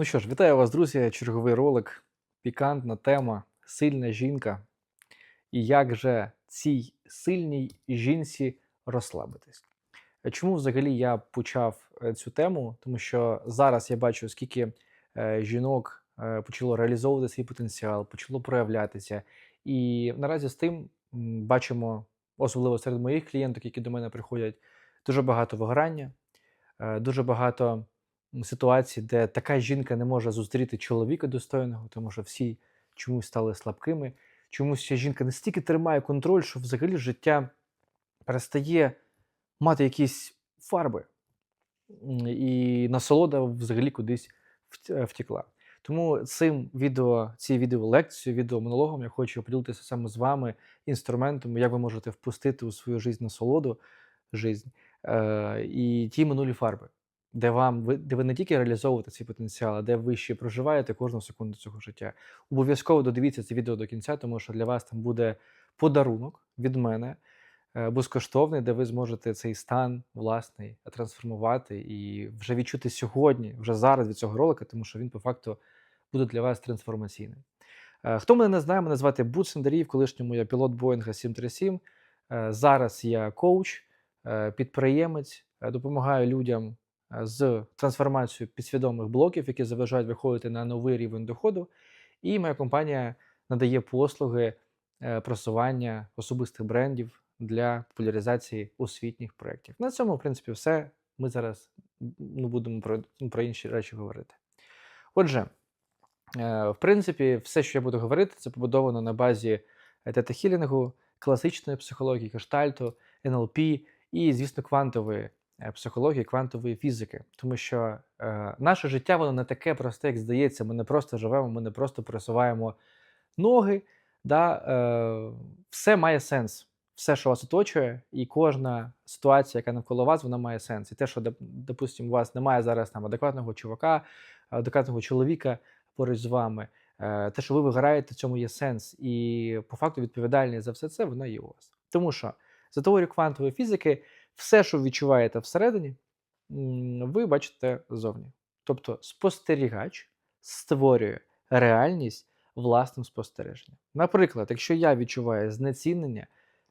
Ну що ж, вітаю вас, друзі. Черговий ролик. Пікантна тема сильна жінка. І як же цій сильній жінці розслабитись? Е, Чому взагалі я почав е, цю тему? Тому що зараз я бачу, скільки е, жінок почало реалізовувати свій потенціал, почало проявлятися. І наразі з тим бачимо, особливо серед моїх клієнток, які до мене приходять, дуже багато вигорання, дуже багато м, ситуацій, де така жінка не може зустріти чоловіка достойного, тому що всі чомусь стали слабкими. Чомусь ця жінка настільки тримає контроль, що взагалі життя перестає мати якісь фарби, і насолода взагалі кудись е, втекла. Тому цим відео, цією відеолекцією, відеомонологом я хочу поділитися саме з вами інструментом, як ви можете впустити у свою життя насолоду, жизнь, е, і ті минулі фарби, де вам ви, де ви не тільки реалізовуєте свій потенціал, а де ви ще проживаєте кожну секунду цього життя. Обов'язково додивіться це відео до кінця, тому що для вас там буде подарунок від мене е, безкоштовний, де ви зможете цей стан власний трансформувати і вже відчути сьогодні, вже зараз від цього ролика, тому що він по факту буде для вас трансформаційним. Е, Хто мене не знає, мене звати Бут Сендарій, в колишньому я пілот Боїнга 737. Е, Зараз я коуч, підприємець, допомагаю людям з трансформацією підсвідомих блоків, які заважають виходити на новий рівень доходу. І моя компанія надає послуги е, просування особистих брендів для популяризації освітніх проєктів. На цьому, в принципі, все. Ми зараз ну, будемо про, ну, про інші речі говорити. Отже, е, в принципі, все, що я буду говорити, це побудовано на базі тета-хілінгу, класичної психології, каштальту, НЛП і, звісно, квантової психології, квантової фізики. Тому що е, наше життя воно не таке просте, як здається. Ми не просто живемо, ми не просто пересуваємо ноги. Да? Е, все має сенс. Все, що вас оточує, і кожна ситуація, яка навколо вас, вона має сенс. І те, що, допустимо, у вас немає зараз там адекватного чувака, адекватного чоловіка поруч з вами, е, те, що ви виграєте, в цьому є сенс. І по факту відповідальність за все це вона є у вас. Тому що за теорією квантової фізики, все, що відчуваєте всередині, ви бачите ззовні. Тобто спостерігач створює реальність власним спостереженням. Наприклад, якщо я відчуваю знецінення,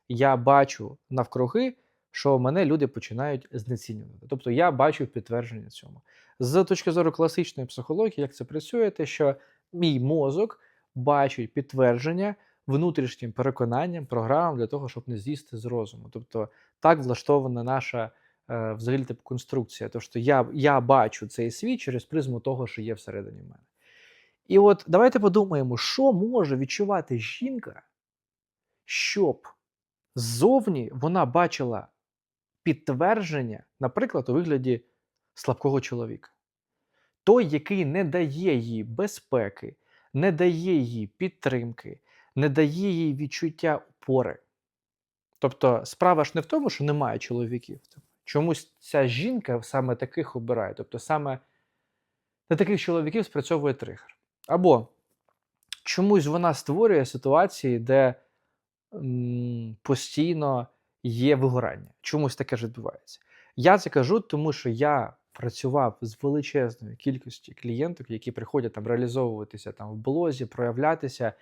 я бачу навкруги, що мене люди починають знецінювати. Тобто я бачу підтвердження цьому. З точки зору класичної психології, як це працює, те, що мій мозок бачить підтвердження внутрішнім переконанням, програмам для того, щоб не з'їсти з розуму. Тобто так влаштована наша е, взагалі типу конструкція. Тобто я, я бачу цей світ через призму того, що є всередині мене. І от давайте подумаємо, що може відчувати жінка, щоб ззовні вона бачила підтвердження, наприклад, у вигляді слабкого чоловіка. Той, який не дає їй безпеки, не дає їй підтримки, не дає їй відчуття опори. Тобто справа ж не в тому, що немає чоловіків. Чомусь ця жінка саме таких обирає. Тобто саме на таких чоловіків спрацьовує тригер. Або чомусь вона створює ситуації, де м, постійно є вигорання. Чомусь таке ж відбувається. Я це кажу, тому що я працював з величезною кількістю клієнток, які приходять там реалізовуватися там в блозі, проявлятися.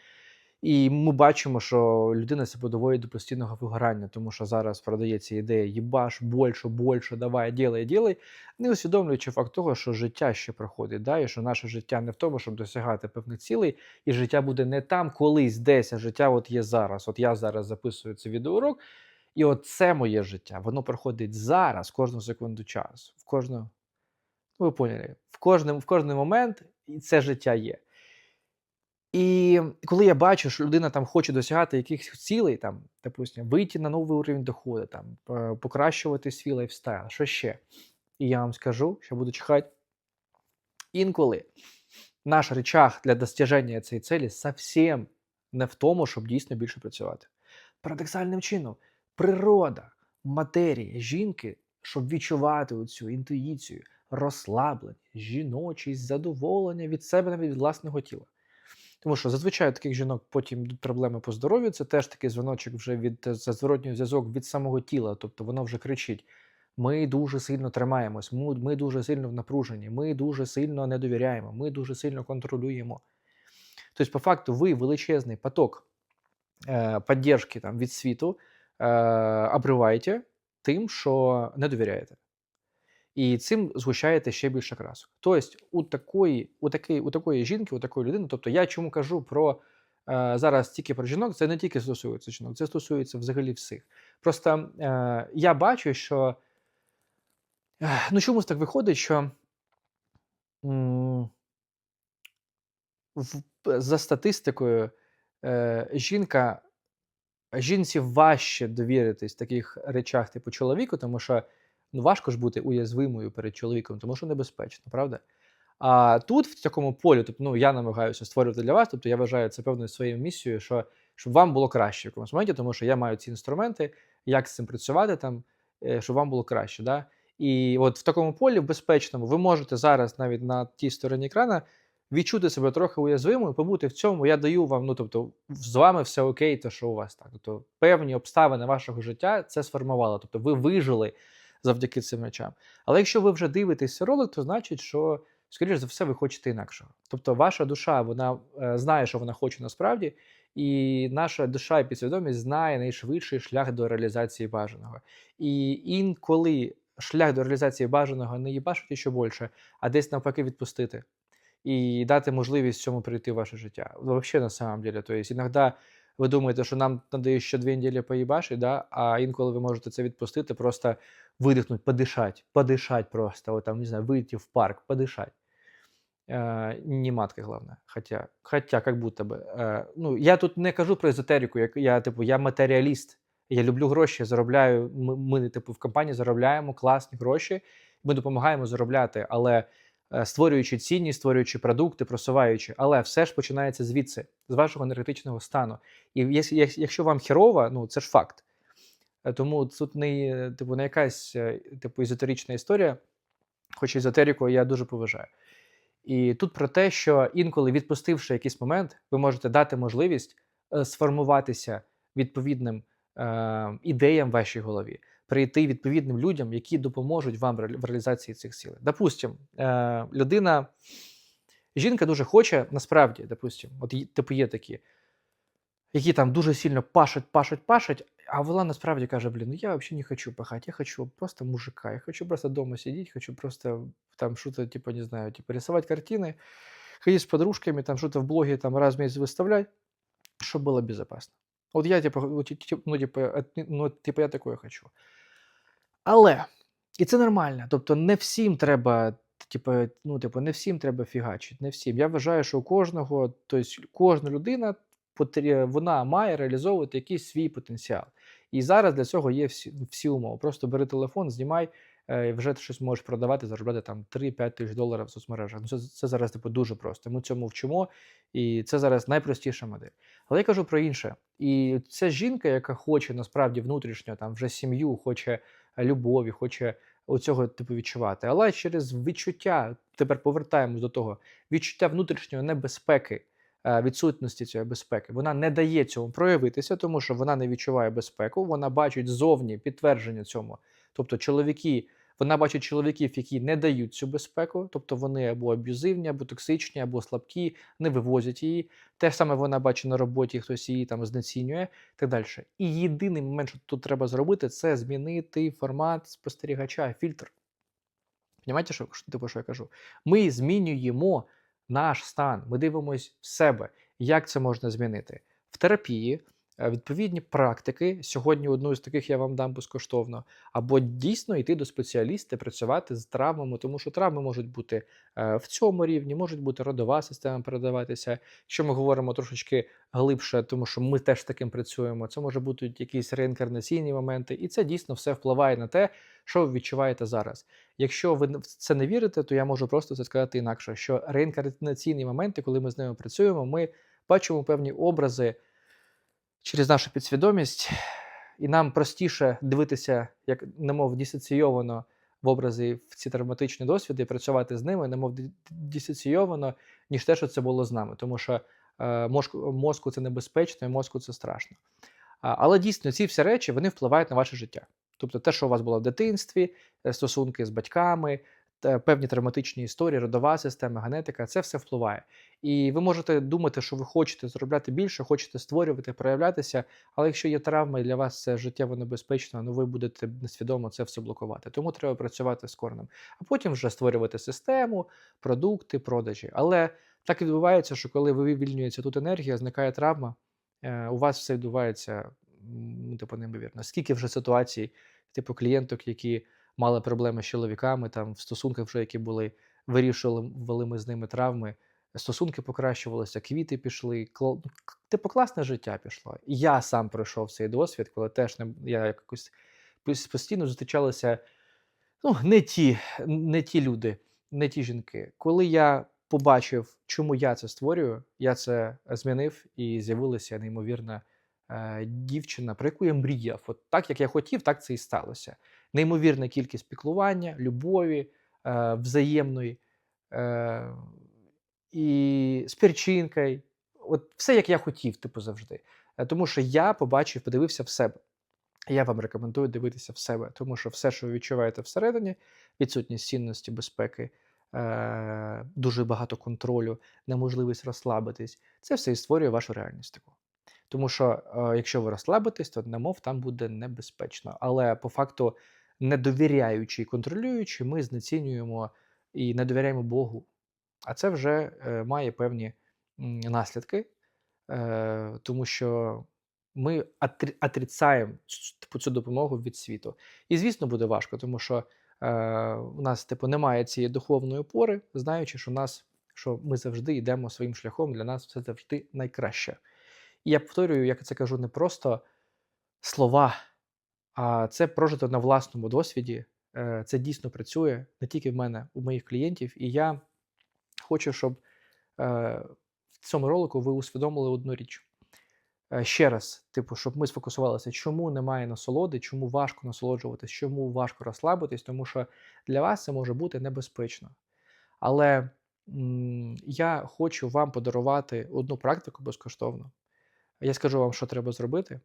І ми бачимо, що людина себе доводить до постійного вигорання, тому що зараз продається ідея їбаш, більше, більше, давай, ділай, ділай, не усвідомлюючи факт того, що життя ще проходить, да? і що наше життя не в тому, щоб досягати певних цілей, і життя буде не там, колись, десь, а життя от є зараз. От я зараз записую цей відеоурок, і от це моє життя. Воно проходить зараз, кожну секунду часу, в кожну, ну ви поняли, в кожний, в кожний момент це життя є. І коли я бачу, що людина там хоче досягати якихось цілей, там, допустим, вийти на новий уровень доходу, там, е, покращувати свій лайфстайл, що ще? І я вам скажу, що буду чекати. Інколи наш речах для достиження цієї цілі зовсім не в тому, щоб дійсно більше працювати. Парадоксальним чином, природа, матерія жінки, щоб відчувати цю інтуїцію, розслаблення, жіночість, задоволення від себе навіть від власного тіла. Тому що зазвичай у таких жінок потім йдуть проблеми по здоров'ю. Це теж такий дзвіночок вже від е, зворотній зв'язок від самого тіла. Тобто воно вже кричить: Ми дуже сильно тримаємось, ми, ми дуже сильно в напруженні, ми дуже сильно не довіряємо, ми дуже сильно контролюємо. Тобто, по факту, ви величезний поток е, підтримки там, від світу е, обриваєте тим, що не довіряєте. І цим згущаєте ще більше красок. Тобто, у такої, у такої, у такої жінки, у такої людини, тобто я чому кажу про е, зараз тільки про жінок, це не тільки стосується жінок, це стосується взагалі всіх. Просто е, я бачу, що ну чомусь так виходить, що м, в, за статистикою е, жінка. Жінці важче довіритись в таких речах, типу чоловіку, тому що ну, важко ж бути уязвимою перед чоловіком, тому що небезпечно, правда? А тут, в такому полі, тобто, ну, я намагаюся створювати для вас, тобто я вважаю це певною своєю місією, що щоб вам було краще в якомусь моменті, тому що я маю ці інструменти, як з цим працювати, там, е, щоб вам було краще. Да? І от в такому полі, в безпечному, ви можете зараз навіть на тій стороні екрана відчути себе трохи уязвимою, побути в цьому. Я даю вам, ну тобто, з вами все окей, те, що у вас так. Тобто певні обставини вашого життя це сформувало. Тобто ви вижили завдяки цим речам. Але якщо ви вже дивитесь ролик, то значить, що, скоріш за все, ви хочете інакшого. Тобто, ваша душа вона е, знає, що вона хоче насправді, і наша душа і підсвідомість знає найшвидший шлях до реалізації бажаного. І інколи шлях до реалізації бажаного не їбашити ще більше, а десь навпаки відпустити. І дати можливість цьому прийти в ваше життя. Вообще на самом деле. То иногда ви думаєте, що нам треба ще дві неділі поїбашити, да? а інколи ви можете це відпустити, просто видихнути, подишати, подишати просто, от там, не знаю, вийти в парк, подишати. Е, не матка, головне. Хотя, хотя, как будто би. Е, ну, я тут не кажу про езотерику, як я, типу, я матеріаліст. Я люблю гроші, заробляю. Ми, ми, типу, в компанії заробляємо класні гроші, ми допомагаємо заробляти, але створюючи цінність, створюючи продукти, просуваючи. Але все ж починається звідси, з вашого енергетичного стану. І якщо, вам херово, ну це ж факт. Е, Тому тут не, типу, не якась е, типу, езотерична історія, хоч езотерику я дуже поважаю. І тут про те, що інколи, відпустивши якийсь момент, ви можете дати можливість е, сформуватися відповідним е, ідеям в вашій голові, прийти відповідним людям, які допоможуть вам ре- в реалізації цих цілей. Допустим, е, людина, жінка дуже хоче, насправді, допустим, от є- типу є такі, які там дуже сильно пашуть, пашуть, пашуть, а вона насправді каже: блін, ну я взагалі не хочу пахати, я хочу просто мужика, я хочу просто дома сидеть, хочу просто там что-то, типа, не знаю, типа рисовать картины, ходить с подружками, там что-то в блоге там раз в месяц выставлять, чтобы было безопасно. Вот я, типа, вот, ти- ти- ну, типа, от- ну, типа, я такое хочу. Але, і це нормально. Тобто, не всім треба, типу, ну, типу, не всім треба фігачити, не всім. Я вважаю, що у кожного, тобто, кожна людина вона має реалізовувати якийсь свій потенціал. І зараз для цього є всі, всі умови. Просто бери телефон, знімай, і вже ти щось можеш продавати, заробляти там 3-5 тисяч доларів в соцмережах. Ну, це, це зараз типу, дуже просто. Ми цьому вчимо, і це зараз найпростіша модель. Але я кажу про інше. І ця жінка, яка хоче насправді внутрішньо там вже сім'ю, хоче е, любові, хоче оцього типу відчувати. Але через відчуття, тепер повертаємось до того, відчуття внутрішньої небезпеки, е, відсутності цієї безпеки, вона не дає цьому проявитися, тому що вона не відчуває безпеку, вона бачить зовні підтвердження цьому. Тобто, чоловіки, вона бачить чоловіків, які не дають цю безпеку, тобто вони або аб'юзивні, або токсичні, або слабкі, не вивозять її. Те саме вона бачить на роботі, хтось її там знецінює і так далі. І єдиний момент, що тут треба зробити, це змінити формат спостерігача, фільтр. Понімаєте, що, типу, що я кажу? Ми змінюємо наш стан, ми дивимося в себе, як це можна змінити. В терапії відповідні практики. Сьогодні одну з таких я вам дам безкоштовно. Або дійсно йти до спеціаліста, працювати з травмами, тому що травми можуть бути е, в цьому рівні, можуть бути родова система передаватися. Якщо ми говоримо трошечки глибше, тому що ми теж таким працюємо, це може бути якісь реінкарнаційні моменти, і це дійсно все впливає на те, що ви відчуваєте зараз. Якщо ви в це не вірите, то я можу просто це сказати інакше, що реінкарнаційні моменти, коли ми з ними працюємо, ми бачимо певні образи через нашу підсвідомість, і нам простіше дивитися, як немов дисоційовано в образи в ці травматичні досвіди, і працювати з ними, немов дисоційовано, ніж те, що це було з нами. Тому що е, мозку, мозку це небезпечно, і мозку це страшно. А, але дійсно ці всі речі вони впливають на ваше життя. Тобто те, що у вас було в дитинстві, е, стосунки з батьками, певні травматичні історії, родова система, генетика, це все впливає. І ви можете думати, що ви хочете заробляти більше, хочете створювати, проявлятися, але якщо є травма і для вас це життєво небезпечно, ну ви будете несвідомо це все блокувати. Тому треба працювати з коренем, а потім вже створювати систему, продукти, продажі. Але так відбувається, що коли вивільнюється тут енергія, зникає травма, е, у вас все відбувається ну, типу, неймовірно. Скільки вже ситуацій, типу клієнток, які мали проблеми з чоловіками, там в стосунках вже які були, вирішували ми з ними травми, стосунки покращувалися, квіти пішли, кла- ну, типу класне життя пішло. І я сам пройшов цей досвід, коли теж не, я якось постійно зустрічалися ну, не ті, не ті люди, не ті жінки. Коли я побачив, чому я це створюю, я це змінив і з'явилася неймовірна е, дівчина, про яку я мріяв. От так, як я хотів, так це і сталося. Неймовірна кількість піклування, любові, е, взаємної е, і з перчинкою. От все, як я хотів, типу, завжди. Е, Тому що я побачив, подивився в себе. Я вам рекомендую дивитися в себе, тому що все, що ви відчуваєте всередині, відсутність цінності, безпеки, е- дуже багато контролю, неможливість розслабитись, це все і створює вашу реальність таку. Тому що е, якщо ви розслабитесь, то немов там буде небезпечно. Але по факту, не довіряючи і контролюючи, ми знецінюємо і не довіряємо Богу. А це вже е, має певні наслідки, е, тому що ми отрицаємо типу, цю допомогу від світу. І звісно, буде важко, тому що е, у нас типу, немає цієї духовної опори, знаючи, що нас, що ми завжди йдемо своїм шляхом, для нас все завжди найкраще. І я повторюю, як це кажу, не просто слова, а це прожито на власному досвіді. Е, Це дійсно працює не тільки в мене, у моїх клієнтів. І я хочу, щоб е, в цьому ролику ви усвідомили одну річ. Е, Ще раз, типу, щоб ми сфокусувалися, чому немає насолоди, чому важко насолоджуватись, чому важко розслабитись, тому що для вас це може бути небезпечно. Але м, я хочу вам подарувати одну практику безкоштовно. Я скажу вам, що треба зробити.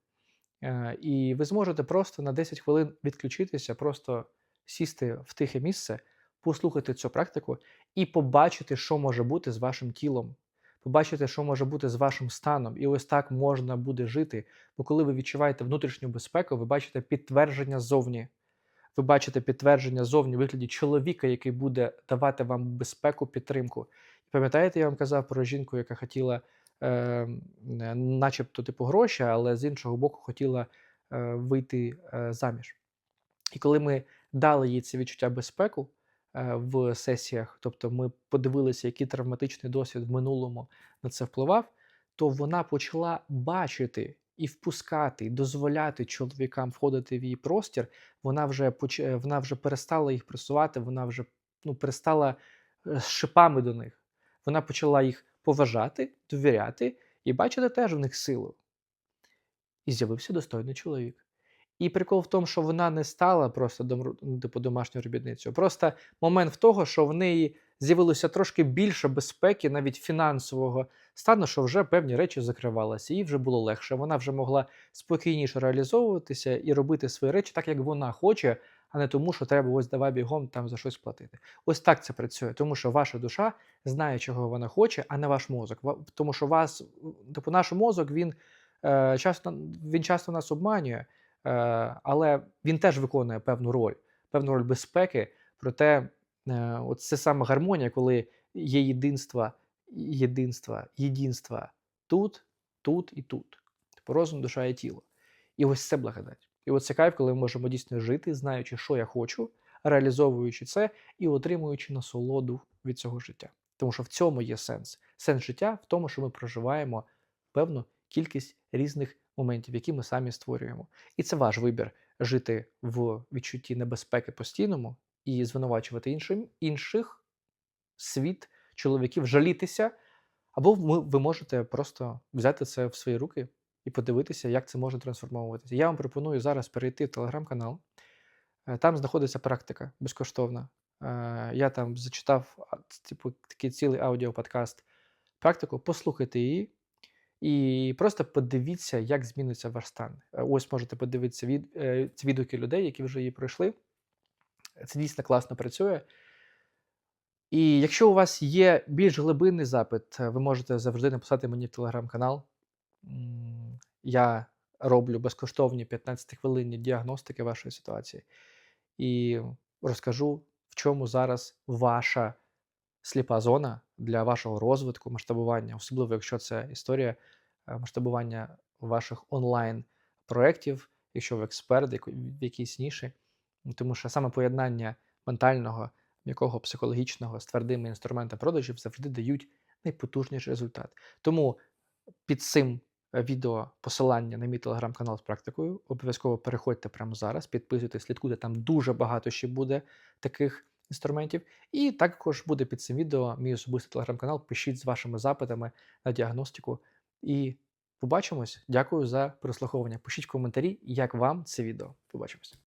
Е, І ви зможете просто на 10 хвилин відключитися, просто сісти в тихе місце, послухати цю практику і побачити, що може бути з вашим тілом, побачити, що може бути з вашим станом. І ось так можна буде жити. Бо коли ви відчуваєте внутрішню безпеку, ви бачите підтвердження зовні. Ви бачите підтвердження зовні в вигляді чоловіка, який буде давати вам безпеку, підтримку. Пам'ятаєте, я вам казав про жінку, яка хотіла е, е, начебто типу гроші, але з іншого боку хотіла е, вийти е, заміж. І коли ми дали їй це відчуття безпеку в сесіях, тобто ми подивилися, який травматичний досвід в минулому на це впливав, то вона почала бачити і впускати, дозволяти чоловікам входити в її простір. Вона вже поч- вона вже перестала їх пресувати, вона вже ну, перестала з шипами до них. Вона почала їх поважати, довіряти і бачити теж в них силу. І з'явився достойний чоловік. І прикол в тому, що вона не стала просто дом, ну, типу, домашньою робітницею. Просто момент в того, що в неї з'явилося трошки більше безпеки, навіть фінансового стану, що вже певні речі закривалися, їй вже було легше. Вона вже могла спокійніше реалізовуватися і робити свої речі так, як вона хоче, а не тому, що треба ось давай бігом там за щось платити. Ось так це працює, тому що ваша душа знає, чого вона хоче, а не ваш мозок. Тому що вас, типу, наш мозок, він е, часто він часто нас обманює. Е, але він теж виконує певну роль, певну роль безпеки. Проте, е, от це саме гармонія, коли є єдинство, єдинство, єдинство тут, тут і тут. Типу розум, душа і тіло. І ось це благодать. І ось це кайф, коли ми можемо дійсно жити, знаючи, що я хочу, реалізовуючи це і отримуючи насолоду від цього життя. Тому що в цьому є сенс. Сенс життя в тому, що ми проживаємо певну кількість різних моментів, які ми самі створюємо. І це ваш вибір жити в відчутті небезпеки постійному і звинувачувати іншим, інших світ, чоловіків, жалітися. Або ви можете просто взяти це в свої руки і подивитися, як це може трансформовуватися. Я вам пропоную зараз перейти в телеграм-канал. Е, Там знаходиться практика безкоштовна. Е, Я там зачитав типу, такий цілий аудіоподкаст практику, послухайте її. І просто подивіться, як зміниться ваш стан. Е, Ось можете подивитися від, ці відгуки людей, які вже її пройшли. Це дійсно класно працює. І якщо у вас є більш глибинний запит, ви можете завжди написати мені в телеграм-канал. Я роблю безкоштовні 15-хвилинні діагностики вашої ситуації і розкажу, в чому зараз ваша сліпа зона для вашого розвитку, масштабування, особливо якщо це історія е, масштабування ваших онлайн-проєктів, якщо ви експерт в якійсь ніші. Тому що саме поєднання ментального, м'якого, психологічного з твердими інструментами продажів завжди дають найпотужніший результат. Тому під цим відео посилання на мій телеграм-канал з практикою. Обов'язково переходьте прямо зараз, підписуйтесь, слідкуйте, там дуже багато ще буде таких інструментів. І також буде під цим відео мій особистий телеграм-канал. Пишіть з вашими запитами на діагностику. І побачимось. Дякую за прослуховування. Пишіть коментарі, як вам це відео. Побачимось.